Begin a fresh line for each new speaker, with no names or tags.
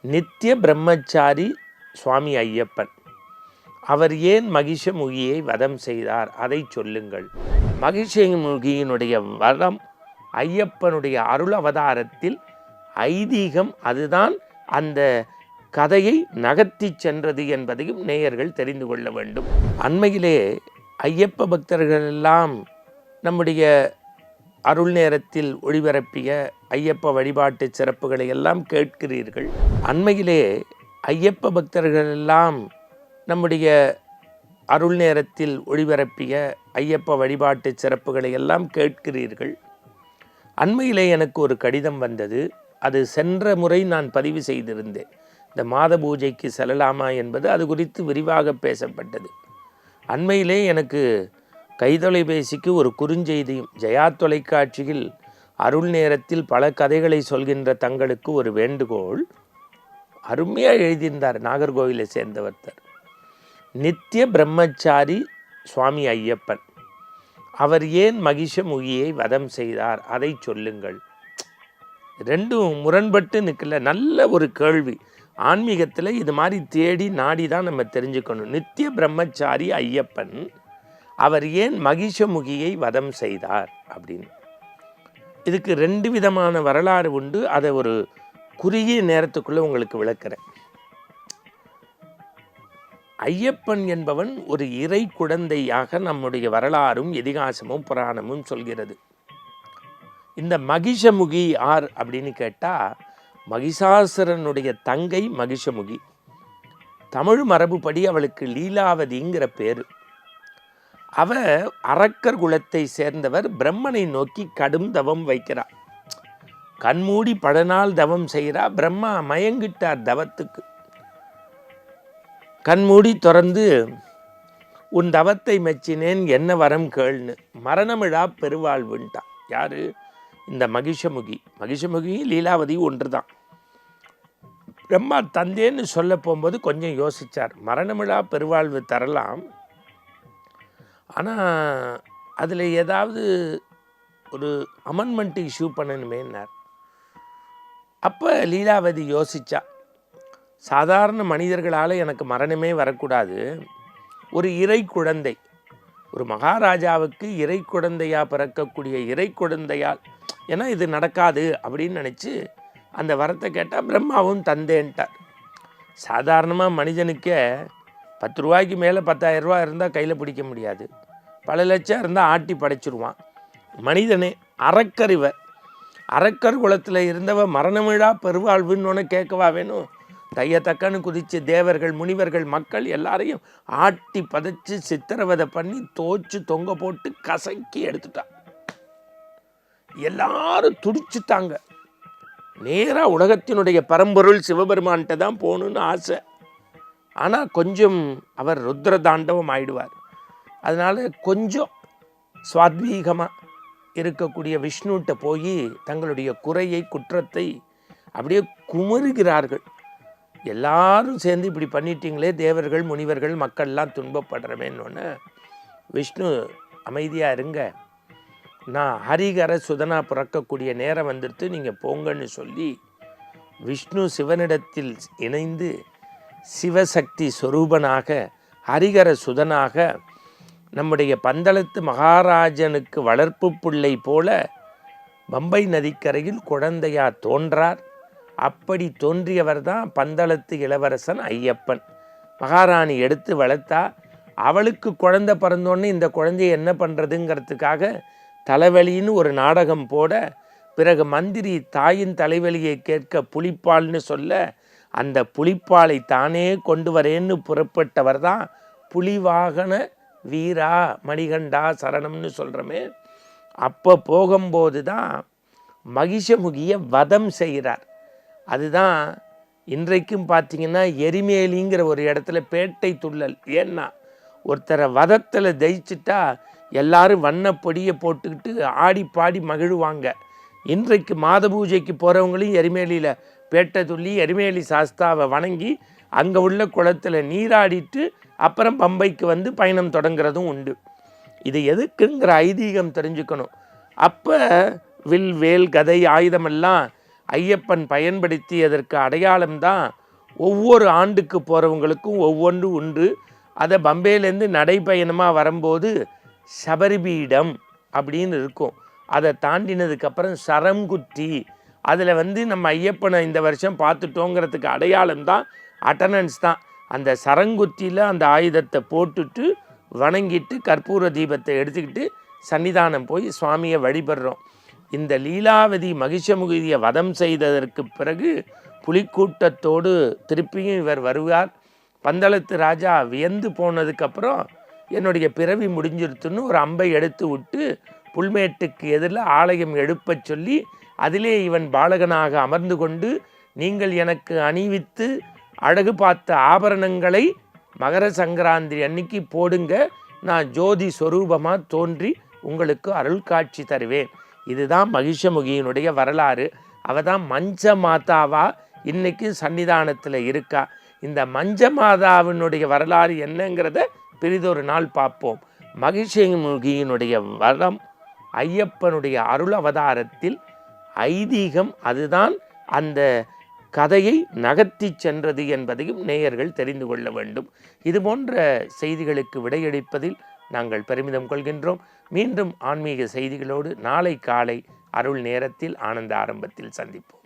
நித்திய பிரம்மச்சாரி சுவாமி ஐயப்பன். அவர் ஏன் மகிஷமுகியை வதம் செய்தார்? அதை சொல்லுங்கள். மகிஷமுகியினுடைய வதம் ஐயப்பனுடைய அருள் அவதாரத்தில் ஐதீகம் அதுதான் அந்த கதையை நகர்த்தி சென்றது என்பதையும் நேயர்கள் தெரிந்து கொள்ள வேண்டும். அண்மையிலே ஐயப்ப பக்தர்கள் எல்லாம் நம்முடைய அருள் நேரத்தில் ஒளிபரப்பிய ஐயப்ப வழிபாட்டு சிறப்புகளை எல்லாம் கேட்கிறீர்கள். அண்மையிலே ஐயப்ப பக்தர்கள் எல்லாம் நம்முடைய அருள் நேரத்தில் ஒளிபரப்பிய ஐயப்ப வழிபாட்டு சிறப்புகளை எல்லாம் கேட்கிறீர்கள். அண்மையிலே எனக்கு ஒரு கடிதம் வந்தது. அது சென்ற முறை நான் பதிவு செய்திருந்தேன். இந்த மாத பூஜைக்கு செல்லலாமா என்பது அது குறித்து விரிவாக பேசப்பட்டது. அண்மையிலே எனக்கு கைதொலைபேசிக்கு ஒரு குறுஞ்செய்தியும் ஜெயா தொலைக்காட்சியில் அருள் நேரத்தில் பல கதைகளை சொல்கின்ற தங்களுக்கு ஒரு வேண்டுகோள். அருமையாக எழுதியிருந்தார் நாகர்கோவிலை சேர்ந்தவர்த்தர். நித்திய பிரம்மச்சாரி சுவாமி ஐயப்பன். அவர் ஏன் மகிஷமுகியை வதம் செய்தார்? அதை சொல்லுங்கள். ரெண்டும் முரண்பட்டு நிற்கல நல்ல ஒரு கேள்வி. ஆன்மீகத்தில் இது மாதிரி தேடி நாடி தான் நம்ம தெரிஞ்சுக்கணும். நித்திய பிரம்மச்சாரி ஐயப்பன் அவர் ஏன் மகிஷமுகியை வதம் செய்தார் அப்படின்னு. இதுக்கு ரெண்டு விதமான வரலாறு உண்டு. அதை ஒரு குறுகிய நேரத்துக்குள்ளே உங்களுக்கு விளக்கிறேன். ஐயப்பன் என்பவன் ஒரு இறை குழந்தையாக நம்முடைய வரலாறும் இதிகாசமும் புராணமும் சொல்கிறது. இந்த மகிஷமுகி ஆர் அப்படின்னு கேட்டால் மகிஷாசுரனுடைய தங்கை மகிஷமுகி. தமிழ் மரபுப்படி அவளுக்கு லீலாவதிங்கிற பேர். அவ அரக்கர் குலத்தை சேர்ந்தவர் பிரம்மனை நோக்கி கடும் தவம் வைக்கிறார். கண்மூடி பல நாள் தவம் செய்கிறா. பிரம்மா மயங்கிட்டார் தவத்துக்கு. கண்மூடி திறந்து உன் தவத்தை மெச்சினேன் என்ன வரம் கேள்னு. மரணமிழா பெருவாழ்வுன்ட்டான் யார்? இந்த மகிஷமுகி. மகிஷமுகி லீலாவதி ஒன்று தான் பிரம்மா தந்தேன்னு சொல்ல போகும்போது கொஞ்சம் யோசித்தார் மரணமிழா பெருவாழ்வு தரலாம். ஆனால் அதில் ஏதாவது ஒரு அமெண்ட்மெண்ட் இஷ்யூ பண்ணணுமேன்னார். அப்போ லீலாவதி யோசிச்சா சாதாரண மனிதர்களால் எனக்கு மரணமே வரக்கூடாது. ஒரு இறை குழந்தை ஒரு மகாராஜாவுக்கு இறை குழந்தையாக பிறக்கக்கூடிய இறை குழந்தையால் ஏன்னா இது நடக்காது அப்படின்னு நினச்சி அந்த வரத்தை கேட்டால் பிரம்மாவும் தந்தேன்ட்டார். சாதாரணமாக மனிதனுக்கே பத்து ரூபாய்க்கு மேலே பத்தாயிரம் ரூபா இருந்தால் கையில் பிடிக்க முடியாது. பல லட்சம் இருந்தால் ஆட்டி படைச்சிருவான். மனிதனே அறக்கறிவர் இவர் அறக்கர் குலத்தில் இருந்தவ மரணமிழா பெருவாழ்வுன்னு கேட்கவா வேணும்? தையத்தக்கன்னு குதித்து தேவர்கள் முனிவர்கள் மக்கள் எல்லாரையும் ஆட்டி பதைச்சு சித்திரவதை பண்ணி தோச்சு தொங்க போட்டு கசக்கி எடுத்துட்டான் எல்லாரும் துடிச்சுட்டாங்க. நேராக உலகத்தினுடைய பரம்பொருள் சிவபெருமான்கிட்ட தான் போகணுன்னு ஆசை. ஆனால் கொஞ்சம் அவர் ருத்ர தாண்டவம் ஆயிடுவார். அதனால் கொஞ்சம் சுவாத்வீகமாக இருக்கக்கூடிய விஷ்ணுகிட்ட போய் தங்களுடைய குறையை குற்றத்தை அப்படியே குமுறுகிறார்கள். எல்லாரும் சேர்ந்து இப்படி பண்ணிட்டீங்களே தேவர்கள் முனிவர்கள் மக்கள்லாம் துன்பப்படுறமேன்னு விஷ்ணு அமைதியாக இருங்க. நான் ஹரிகர சுதனா பிறக்கக்கூடிய நேரம் வந்துடுத்து நீங்கள் போங்கன்னு சொல்லி விஷ்ணு சிவனிடத்தில் இணைந்து சிவசக்தி சொரூபனாக ஹரிகர சுதனாக நம்முடைய பந்தளத்து மகாராஜனுக்கு வளர்ப்பு பிள்ளை போல பம்பை நதிக்கரையில் குழந்தையா தோன்றார். அப்படி தோன்றியவர் தான் பந்தளத்து இளவரசன் ஐயப்பன். மகாராணி எடுத்து வளர்த்தா அவளுக்கு குழந்தை பிறந்தோடனே இந்த குழந்தைய என்ன பண்ணுறதுங்கிறதுக்காக தலைவலின்னு ஒரு நாடகம் போட பிறகு மந்திரி தாயின் தலைவலியை கேட்க புலிப்பால்னு சொல்ல அந்த புலிப்பாலை தானே கொண்டு வரேன்னு புறப்பட்டவர் தான் புலிவாகன வீரா மணிகண்டா சரணம்னு சொல்கிறோமே அப்போ போகும்போது தான் மகிஷமுகிய வதம் செய்கிறார். அதுதான் இன்றைக்கும் பார்த்தீங்கன்னா எரிமேலிங்கிற ஒரு இடத்துல பேட்டை துள்ளல். ஏன்னா ஒருத்தரை வதத்தில் ஜெயிச்சுட்டா எல்லாரும் வண்ண பொடியை போட்டுக்கிட்டு ஆடி பாடி மகிழுவாங்க. இன்றைக்கு மாத பூஜைக்கு போகிறவங்களையும் எரிமேலியில் பேட்டை துள்ளி எரிமேலி சாஸ்தாவை வணங்கி அங்கே உள்ள குளத்தில் நீராடிட்டு அப்புறம் பம்பைக்கு வந்து பயணம் தொடங்குறதும் உண்டு. இது எதுக்குங்கிற ஐதீகம் தெரிஞ்சுக்கணும். அப்போ வில் வேல் கதை ஆயுதமெல்லாம் ஐயப்பன் பயன்படுத்தியதற்கு அடையாளம்தான் ஒவ்வொரு ஆண்டுக்கு போகிறவங்களுக்கும் ஒவ்வொன்று உண்டு. அதை பம்பையிலேருந்து நடைப்பயணமாக வரும்போது சபரிபீடம் அப்படின்னு இருக்கும். அதை தாண்டினதுக்கப்புறம் சரங்குத்தி அதில் வந்து நம்ம ஐயப்பனை இந்த வருஷம் பார்த்துட்டோங்கிறதுக்கு அடையாளம் தான் அட்டனன்ஸ் தான். அந்த சரங்குத்தியில் அந்த ஆயுதத்தை போட்டுட்டு வணங்கிட்டு கற்பூர தீபத்தை எடுத்துக்கிட்டு சன்னிதானம் போய் சுவாமியை வழிபடுறோம். இந்த லீலாவதி மகிஷமுகியை வதம் செய்ததற்கு பிறகு புலிக்கூட்டத்தோடு திருப்பியும் இவர் வருவார். பந்தளத்து ராஜா வியந்து போனதுக்கப்புறம் என்னுடைய பிறவி முடிஞ்சிருத்துன்னு ஒரு அம்பை எடுத்து விட்டு புல்மேட்டுக்கு எதிரில் ஆலயம் எழுப்பச் சொல்லி அதிலே இவன் பாலகனாக அமர்ந்து கொண்டு நீங்கள் எனக்கு அணிவித்து அழகு பார்த்த ஆபரணங்களை மகர சங்கராந்தி அன்னைக்கு போடுங்க. நான் ஜோதி ஸ்வரூபமாக தோன்றி உங்களுக்கு அருள் காட்சி தருவேன். இதுதான் மகிஷமுகியினுடைய வரலாறு. அவ தான் மஞ்ச மாதாவா இன்னைக்கு சன்னிதானத்தில் இருக்கா. இந்த மஞ்ச மாதாவினுடைய வரலாறு என்னங்கிறத பெரிதொரு நாள் பார்ப்போம். மகிஷமுகியினுடைய வரம் ஐயப்பனுடைய அருள் அவதாரத்தில் ஐதீகம் அதுதான் அந்த கதையை நகர்த்தி சென்றது என்பதையும் நேயர்கள் தெரிந்து கொள்ள வேண்டும். இது போன்ற செய்திகளுக்கு விடையளிப்பதில் நாங்கள் பெருமிதம் கொள்கின்றோம். மீண்டும் ஆன்மீக செய்திகளோடு நாளை காலை அருள் நேரத்தில் ஆனந்த ஆரம்பத்தில் சந்திப்போம்.